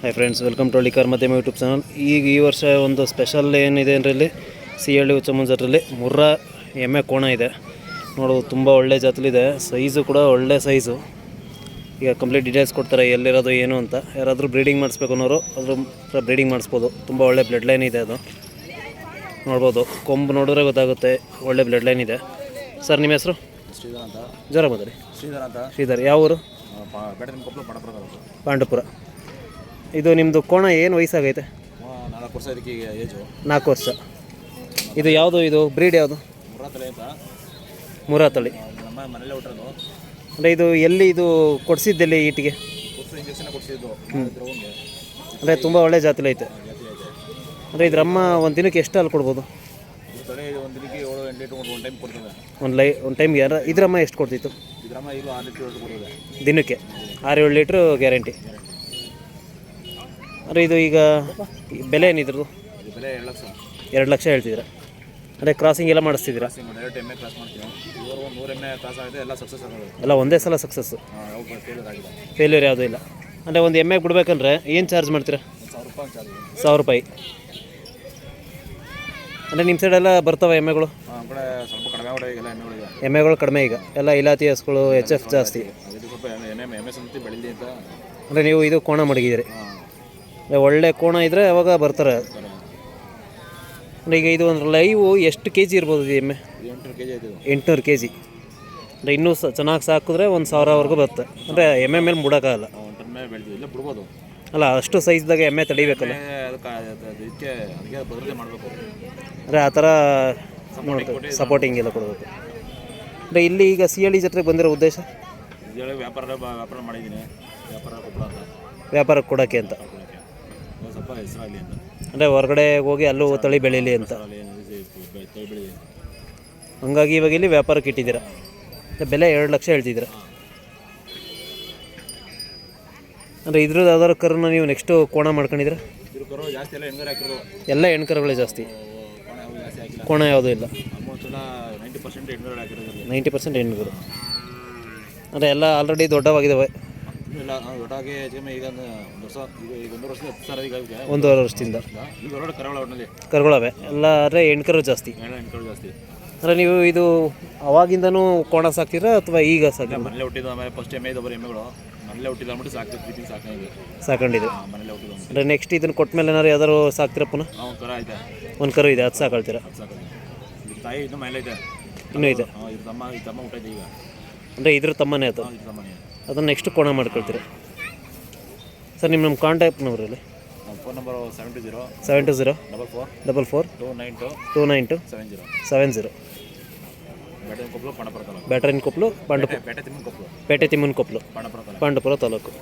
Hi friends welcome to Hallikar ಮಧ್ಯಮ YouTube channel ಈಗ ಈ ವರ್ಷ ಒಂದು ಸ್ಪೆಷಲ್ ಏನಿದೆ ಅಂದರೆ ಸಿಹಳ್ಳಿ ಉಚ್ಚ ಮುಂಜಾರಲ್ಲಿ ಮುರ್ರಾ ಎಮ್ಮೆ ಕೋಣ ಇದೆ. ನೋಡೋದು ತುಂಬ ಒಳ್ಳೆ ಜಾತ್ಲಿದೆ ಸೈಜು ಕೂಡ ಒಳ್ಳೆ ಸೈಜು ಈಗ ಕಂಪ್ಲೀಟ್ ಡೀಟೇಲ್ಸ್ ಕೊಡ್ತಾರೆ ಎಲ್ಲಿರೋದು ಏನು ಅಂತ. ಯಾರಾದರೂ ಬ್ರೀಡಿಂಗ್ ಮಾಡಿಸ್ಬೇಕು ಅನ್ನೋರು ಅದ್ರ ಬ್ರೀಡಿಂಗ್ ಮಾಡಿಸ್ಬೋದು. ತುಂಬ ಒಳ್ಳೆ ಬ್ಲಡ್ ಲೈನ್ ಇದೆ ಅದು. ನೋಡ್ಬೋದು. ಕೊಂಬು ನೋಡಿದ್ರೆ ಗೊತ್ತಾಗುತ್ತೆ ಒಳ್ಳೆ ಬ್ಲಡ್ ಲೈನ್ ಇದೆ. ಸರ್ ನಿಮ್ಮ ಹೆಸರು? ಶ್ರೀಧರ್ ಅಂತ. ಜ್ವರ ಬಂದ್ರಿ ಶ್ರೀಧರ್ ಅಂತ. ಶ್ರೀಧರ್ ಯಾವ ಊರು? ಬೇಡ ನಿಮ್ಮ ಕೊಪ್ಪಳು ಪಣಪುರ ತಾಲೂಕು ಪಾಂಡಪುರ ಇದು ನಿಮ್ಮದು ಕೋಣ ಏನು ವಯಸ್ಸಾಗೈತೆ? ನಾಲ್ಕು ವರ್ಷ ಇದಕ್ಕೆ ಈಗ ಏಜು ನಾಲ್ಕು ವರ್ಷ. ಇದು ಯಾವುದು ಇದು ಬ್ರೀಡ್ ಯಾವುದು? ಮುರಾತಳಿ ಅಂತ. ಮುರಾ ತಳಿ ನಮ್ಮ ಮನೇಲೆ ಹುಟ್ಟಿರೋದು. ಅಂದರೆ ಇದು ಎಲ್ಲಿ ಇದು ಕೊಡಿಸಿದ್ದೆಲ್ಲಿ ಈಟಿಗೆ? ಕೊಡ್ಸು ಇಂಜೆಕ್ಷನ್ ಕೊಡಿಸಿದ್ದು. ದ್ರವಂಗೆ ಅಂದರೆ ತುಂಬ ಒಳ್ಳೆ ಜಾತಿಲಿ ಐತೆ. ಅಂದರೆ ಇದ್ರಮ್ಮ ಒಂದು ದಿನಕ್ಕೆ ಎಷ್ಟು ಹಾಲು ಕೊಡ್ಬೋದು? ಒಂದು ದಿನಕ್ಕೆ ಏಳು ಎಂಟು ಲೀಟ್ರ್ ಒಂದು ಟೈಮ್ ಕೊಡ್ತದೆ. ಒಂದು ಲೈ ಒಂದು ಟೈಮ್ಗೆ ಯಾರ ಇದ್ರಮ್ಮ ಎಷ್ಟು ಕೊಡ್ತಿತ್ತು? ಇದ್ರಮ್ಮ ಈಗಲೂ ಆರು ಲೀಟ್ರ್ ಕೊಡ್ತದೆ. ದಿನಕ್ಕೆ. ಆರು ಏಳು ಲೀಟ್ರ್ ಗ್ಯಾರಂಟಿ. ಅಂದರೆ ಇದು ಈಗ ಬೆಲೆ ಏನಿದ್ರದ್ದು ಬೆಲೆ ಎರಡು ಲಕ್ಷ. ಎರಡು ಲಕ್ಷ ಹೇಳ್ತಿದ್ದೀರ? ಅಂದರೆ ಕ್ರಾಸಿಂಗ್ ಎಲ್ಲ ಮಾಡಿಸ್ತಿದ್ದೀರಾ? ಎಮ್ಮೆ ಕ್ರಾಸ್ ಮಾಡ್ತೀವಿ. ಇವರು ಕ್ರಾಸ್ ಆಗಿದೆ ಎಲ್ಲ ಸಕ್ಸಸ್ ಆಗೋದು. ಎಲ್ಲ ಒಂದೇ ಸಲ ಸಕ್ಸಸ್ಸು ಫೇಲ್ಯೂರ್ ಯಾವುದೂ ಇಲ್ಲ. ಅಂದರೆ ಒಂದು ಎಮ್ಮೆ ಬಿಡ್ಬೇಕಂದ್ರೆ ಏನು ಚಾರ್ಜ್ ಮಾಡ್ತೀರಾ? ಸಾವಿರ ರೂಪಾಯಿ ಅಂದರೆ ನಿಮ್ಮ ಸೈಡೆಲ್ಲ ಬರ್ತವೆ ಎಮ್ಮೆಗಳು ಎಮ್ಮೆಗಳು ಕಡಿಮೆ ಈಗ ಎಲ್ಲ ಇಲಾತಿ ಹಸ್ಗಳು ಎಚ್ ಎಫ್ ಜಾಸ್ತಿ. ಅಂದರೆ ನೀವು ಇದು ಕೋಣ ಮಡಗಿದ್ದೀರಿ. ಒಳ್ಳೆ ಕೋಣ ಇದ್ದರೆ ಅವಾಗ ಬರ್ತಾರೆ. ಅಂದರೆ ಈಗ ಇದು ಒಂದು ಲೈವ್ ಎಷ್ಟು ಕೆ ಜಿ ಇರ್ಬೋದು ಇದು ಎಮ್ಮೆ? ಎಂಟುನೂರು ಕೆ ಜಿ ಅಂದರೆ ಇನ್ನೂ ಸ ಚೆನ್ನಾಗಿ ಸಾಕಿದ್ರೆ ಒಂದು ಸಾವಿರವರೆಗೂ ಬರುತ್ತೆ. ಅಂದರೆ ಎಮ್ಮೆ ಮೇಲೆ ಬೆಳಿತೀವಿ ಅಲ್ಲ ಅಷ್ಟು ಸೈಜ್ದಾಗ ಎಮ್ಮೆ ತಡಿಬೇಕಲ್ಲ? ಅಂದರೆ ಆ ಥರ ಸಪೋರ್ಟಿಂಗ್ ಎಲ್ಲ ಕೊಡಬೇಕು. ಅಂದರೆ ಇಲ್ಲಿ ಈಗ ಸಿ ಎಲ್ ಜೊತೆಗೆ ಬಂದಿರೋ ಉದ್ದೇಶ? ವ್ಯಾಪಾರ ವ್ಯಾಪಾರ ಮಾಡಿದ್ದೀನಿ. ವ್ಯಾಪಾರ ವ್ಯಾಪಾರಕ್ಕೆ ಕೊಡೋಕ್ಕೆ ಅಂತ. ಸ್ವಲ್ಪ ಹೆಸರಾಗಲಿ ಅಂದರೆ ಹೊರಗಡೆ ಹೋಗಿ ಅಲ್ಲೂ ತಳಿ ಬೆಳೀಲಿ ಅಂತ. ಹಂಗಾಗಿ ಇವಾಗ ಇಲ್ಲಿ ವ್ಯಾಪಾರಕ್ಕೆ ಇಟ್ಟಿದ್ದೀರ? ಬೆಲೆ ಎರಡು ಲಕ್ಷ ಹೇಳ್ತಿದ್ದೀರಾ? ಅಂದರೆ ಇದ್ರದ್ದು ಯಾವ್ದಾದ್ರು ಕರನ್ನ ನೀವು ನೆಕ್ಸ್ಟು ಕೋಣ ಮಾಡ್ಕೊಂಡಿದ್ದೀರಾ? ಎಲ್ಲ ಹೆಣ್ಕರುಗಳೇ ಜಾಸ್ತಿ. ಕೋಣ ಯಾವುದೂ ಇಲ್ಲ. ನೈಂಟಿ ಪರ್ಸೆಂಟ್ ಹೆಣ್ಗರು ಅಂದರೆ ಎಲ್ಲ ಆಲ್ರೆಡಿ ದೊಡ್ಡವಾಗಿದ್ದಾವೆ ಇಲ್ಲ ನಾವು ದೊಡ್ಡಾಗಿ ಹೆಚ್ಚು ಈಗ ಒಂದು ವರ್ಷ ಈಗ ಈಗ ಒಂದೂವರೆ ವರ್ಷದಿಂದ. ಈಗ ಹೊರಗಡೆ ಕರಾವಳ ಒಟ್ಟಿನಲ್ಲಿ ಕರುಗಳವೆ. ಎಲ್ಲ ಆದರೆ ಹೆಣ್ಕರು ಜಾಸ್ತಿ. ಹೆಣ್ಣು ಹೆಣ್ಕರು ಜಾಸ್ತಿ. ಅಂದರೆ ನೀವು ಇದು ಅವಾಗಿಂದನೂ ಕೋಣ ಸಾಕ್ತೀರಾ ಅಥವಾ ಈಗ ಸಾಕಿ ಮನೇಲೆ ಹುಟ್ಟಿದ ಆಮೇಲೆ ಫಸ್ಟ್ ಇದ್ದವರು ಎಮ್ಮೆಗಳು ಮನೇಲೆ ಹುಟ್ಟಿದ ಅಂದ್ಬಿಟ್ಟು ಸಾಕ್ತೀವಿ ಪ್ರೀತಿ ಸಾಕೊಂಡಿದ್ದು. ಸಾಕೊಂಡಿದ್ದೀರಿ ಮನೇಲೆ ಹುಟ್ಟಿದ ಅಂದರೆ ನೆಕ್ಸ್ಟ್ ಇದನ್ನ ಕೊಟ್ಟ ಮೇಲೆ ಏನಾದ್ರು ಯಾವ್ದಾದ್ರು ಸಾಕ್ತೀರಾ ಪುನಃ? ನಾವು ಕರ ಐತೆ. ಒಂದು ಕರು ಇದೆ ಅದು ಸಾಕಳ್ತೀರಾ? ಅದು ತಾಯಿ ಇನ್ನು ಐತೆ ಇನ್ನೂ ಇದೆ. ಹಾಂ ಇದು ತಮ್ಮ ಇದು ತಮ್ಮ ಈಗ. ಅಂದರೆ ಇದ್ರ ತಮ್ಮನೇ ಅದು. ಹಾಂ ಇದು ತಮ್ಮನೇ. ಅದನ್ನು ನೆಕ್ಸ್ಟ್ ಕೋಣ ಮಾಡ್ಕೊಳ್ತೀರಿ. ಸರ್ ನಿಮ್ಮ ನಮ್ಮ ಕಾಂಟ್ಯಾಕ್ಟ್ ನಂಬರ್ ಇಲ್ಲಿ ನಮ್ಮ phone number seven two zero seven two zero double four double four two nine two two nine two seven zero seven zero ಬ್ಯಾಟ್ರಿನ್ ಕೊಪ್ಪಲು ಪಾಂಡಪ ಬೇಟೆ ಬೇಟೆ ತಿಮ್ಮನ ಕೊಪ್ಪಲು ಪೇಟೆ ತಿಮ್ಮನ ಕೊಪ್ಪಲು ಪಾಂಡಪುರ ತಾಲೂಕು.